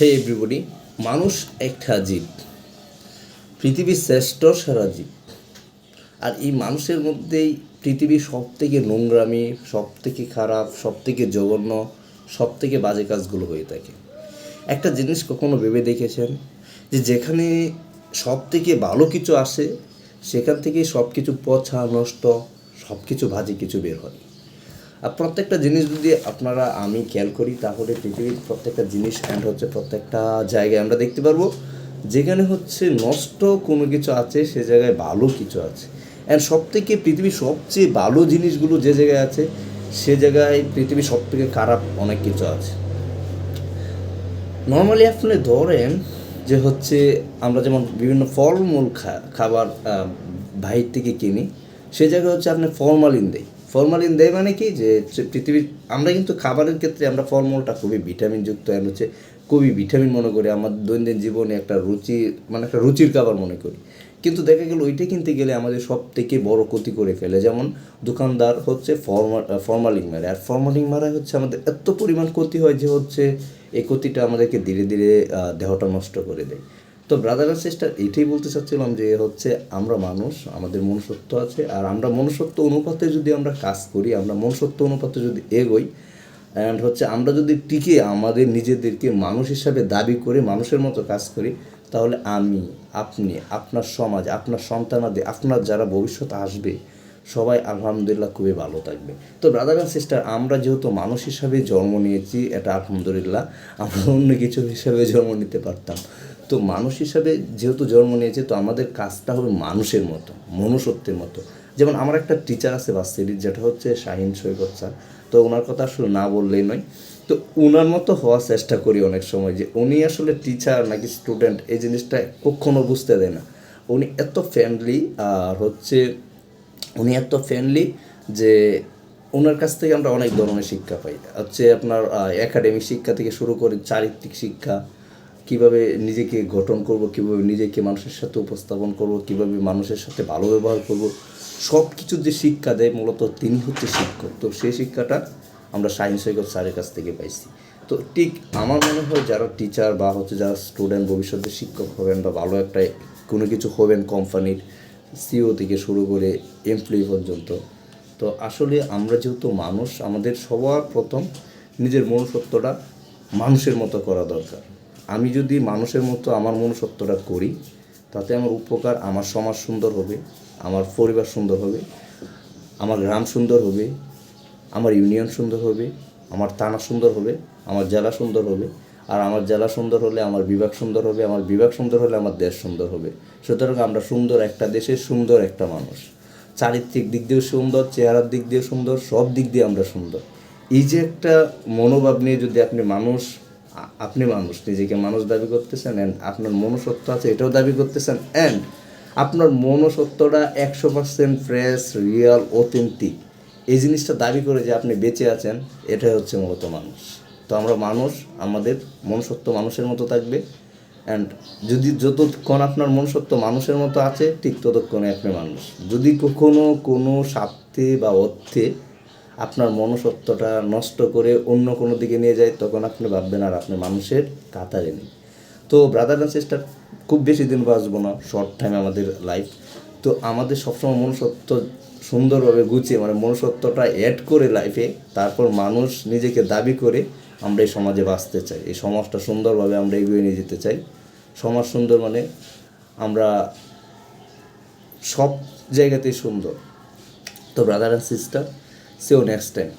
হে everybody মানুষ একটা জীব। পৃথিবীর শ্রেষ্ঠ সেরা জীব। আর এই মানুষের মধ্যেই পৃথিবীর সব থেকে নোংরামি সব থেকে খারাপ সব থেকে জঘন্য সব থেকে বাজে কাজগুলো হয়ে থাকে। একটা জিনিস কখনো ভেবে দেখেছেন? যে যেখানে সব থেকে ভালো কিছু আসে, সেখান থেকে সব কিছু পচা, নষ্ট সব কিছু বাজে কিছু বের হয়। প্রত্যেকটা জিনিস যদি আপনারা আমি খেয়াল করি, তাহলে পৃথিবীর প্রত্যেকটা জিনিস অ্যান্ড হচ্ছে প্রত্যেকটা জায়গায় আমরা দেখতে পারব। যেখানে হচ্ছে নষ্ট কোনো কিছু আছে, সে জায়গায় ভালো কিছু আছে। অ্যান্ড সব থেকে পৃথিবীর সবচেয়ে ভালো জিনিসগুলো যে জায়গায় আছে, সে জায়গায় পৃথিবীর সব থেকে খারাপ অনেক কিছু আছে। নর্মালি আপনি ধরেন যে হচ্ছে আমরা যেমন বিভিন্ন ফলমূল খাবার বাহির থেকে কিনি, সে জায়গায় হচ্ছে আপনি ফরমালিন দেয় ফরমালিন দেয় মানে কি যে পৃথিবীর আমরা কিন্তু খাবারের ক্ষেত্রে আমরা ফলমূলটা খুবই ভিটামিনযুক্ত আর হচ্ছে খুবই ভিটামিন মনে করি। আমার দৈনন্দিন জীবনে একটা রুচি মানে একটা রুচির খাবার মনে করি। কিন্তু দেখা গেল ওইটা কিনতে গেলে আমাদের সব থেকে বড় ক্ষতি করে ফেলে। যেমন দোকানদার হচ্ছে ফর্মা ফর্মালিন মারে। আর ফর্মালিন মারায় হচ্ছে আমাদের এত পরিমাণ ক্ষতি হয় যে হচ্ছে এই ক্ষতিটা আমাদেরকে ধীরে ধীরে দেহটা নষ্ট করে দেয়। তো ব্রাদার আর সিস্টার এটাই বলতে চাচ্ছিলাম যে হচ্ছে আমরা মানুষ, আমাদের মনুষ্যত্ব আছে, আর আমরা মনুষ্যত্ব অনুপাতে যদি আমরা কাজ করি, আমরা মনুষ্যত্ব অনুপাতে যদি এগোই অ্যান্ড হচ্ছে আমরা যদি টিকে আমাদের নিজেদেরকে মানুষ হিসাবে দাবি করে, মানুষের মতো কাজ করি, তাহলে আমি, আপনি, আপনার সমাজ, আপনার সন্তানাদি, আপনার যারা ভবিষ্যৎ আসবে সবাই আলহামদুলিল্লাহ খুবই ভালো থাকবে। তো ব্রাদার অ্যান্ড সিস্টার আমরা যেহেতু মানুষ হিসাবে জন্ম নিয়েছি, এটা আলহামদুলিল্লাহ, আমরা অন্য কিছু হিসাবে জন্ম নিতে পারতাম। তো মানুষ হিসাবে যেহেতু জন্ম নিয়েছে, তো আমাদের কাজটা হবে মানুষের মতো, মনুষ্যত্বের মতো। যেমন আমার একটা টিচার আছে বাস্তিরির যেটা হচ্ছে শাহিন সৈকত স্যার। তো ওনার কথা আসলে না বললেই নয়। তো ওনার মতো হওয়ার চেষ্টা করি অনেক সময় যে উনি আসলে টিচার নাকি স্টুডেন্ট এই জিনিসটা কখনো বুঝতে দেয় না। উনি এত ফ্রেন্ডলি আর হচ্ছে উনি এত ফ্রেন্ডলি যে ওনার কাছ থেকে আমরা অনেক ধরনের শিক্ষা পাই। হচ্ছে আপনার একাডেমিক শিক্ষা থেকে শুরু করে চারিত্রিক শিক্ষা, কীভাবে নিজেকে গঠন করব, কীভাবে নিজেকে মানুষের সাথে উপস্থাপন করব, কীভাবে মানুষের সাথে ভালো ব্যবহার করব সব কিছুর যে শিক্ষা দেয় মূলত তিনি হচ্ছে শিক্ষক। তো সেই শিক্ষাটা আমরা সায়েন্স সৈকত স্যারের কাছ থেকে পাইছি। তো ঠিক আমার মনে হয় যারা টিচার বা হচ্ছে যারা স্টুডেন্ট ভবিষ্যতে শিক্ষক হবেন বা ভালো একটা কোনো কিছু হবেন কোম্পানির সিও থেকে শুরু করে এমপ্লয়ি পর্যন্ত। তো আসলে আমরা যেহেতু মানুষ, আমাদের সবার প্রথম নিজের মনুষ্যত্বটা মানুষের মতো করা দরকার। আমি যদি মানুষের মতো আমার মনুষ্যত্বটা করি, তাতে আমার উপকার, আমার সমাজ সুন্দর হবে, আমার পরিবার সুন্দর হবে, আমার গ্রাম সুন্দর হবে, আমার ইউনিয়ন সুন্দর হবে, আমার থানা সুন্দর হবে, আমার জেলা সুন্দর হবে আর আমার জেলা সুন্দর হলে আমার বিভাগ সুন্দর হবে, আমার বিভাগ সুন্দর হলে আমার দেশ সুন্দর হবে। সুতরাং আমরা সুন্দর একটা দেশের সুন্দর একটা মানুষ। চারিত্রিক দিক দিয়েও সুন্দর, চেহারার দিক দিয়ে সুন্দর, সব দিক দিয়ে আমরা সুন্দর। এই যে একটা মনোভাব নিয়ে যদি আপনি মানুষ আপনি মানুষ, নিজেকে মানুষ দাবি করতেছেন অ্যান্ড আপনার মনুষ্যত্ব আছে এটাও দাবি করতেছেন অ্যান্ড আপনার মনুষ্যত্বটা একশো পার্সেন্ট ফ্রেশ রিয়েল অথেন্টিক এই জিনিসটা দাবি করে যে আপনি বেঁচে আছেন, এটাই হচ্ছে মূলত মানুষ। তো আমরা মানুষ, আমাদের মনুষ্যত্ব মানুষের মতো থাকবে। অ্যান্ড যদি যতক্ষণ আপনার মনুষ্যত্ব মানুষের মতো আছে, ঠিক ততক্ষণে আপনি মানুষ। যদি কখনো কোনো স্বার্থে বা অর্থে আপনার মনুষ্যত্বটা নষ্ট করে অন্য কোনো দিকে নিয়ে যায়, তখন আপনি ভাববেন আর আপনি মানুষের কাতারে নেই। তো ব্রাদার অ্যান্ড সিস্টার খুব বেশি দিন বাঁচবো না শর্ট টাইম আমাদের লাইফ তো আমাদের সবসময় মনুষ্যত্ব সুন্দরভাবে গুছিয়ে মানে মনুষ্যত্বটা অ্যাড করে লাইফে তারপর মানুষ নিজেকে দাবি করে আমরা এই সমাজে বাঁচতে চাই। এই সমাজটা সুন্দরভাবে আমরা এগিয়ে নিয়ে যেতে চাই। সমাজ সুন্দর মানে আমরা সব জায়গাতেই সুন্দর। তো ব্রাদার অ্যান্ড সিস্টার সেও নেক্সট টাইম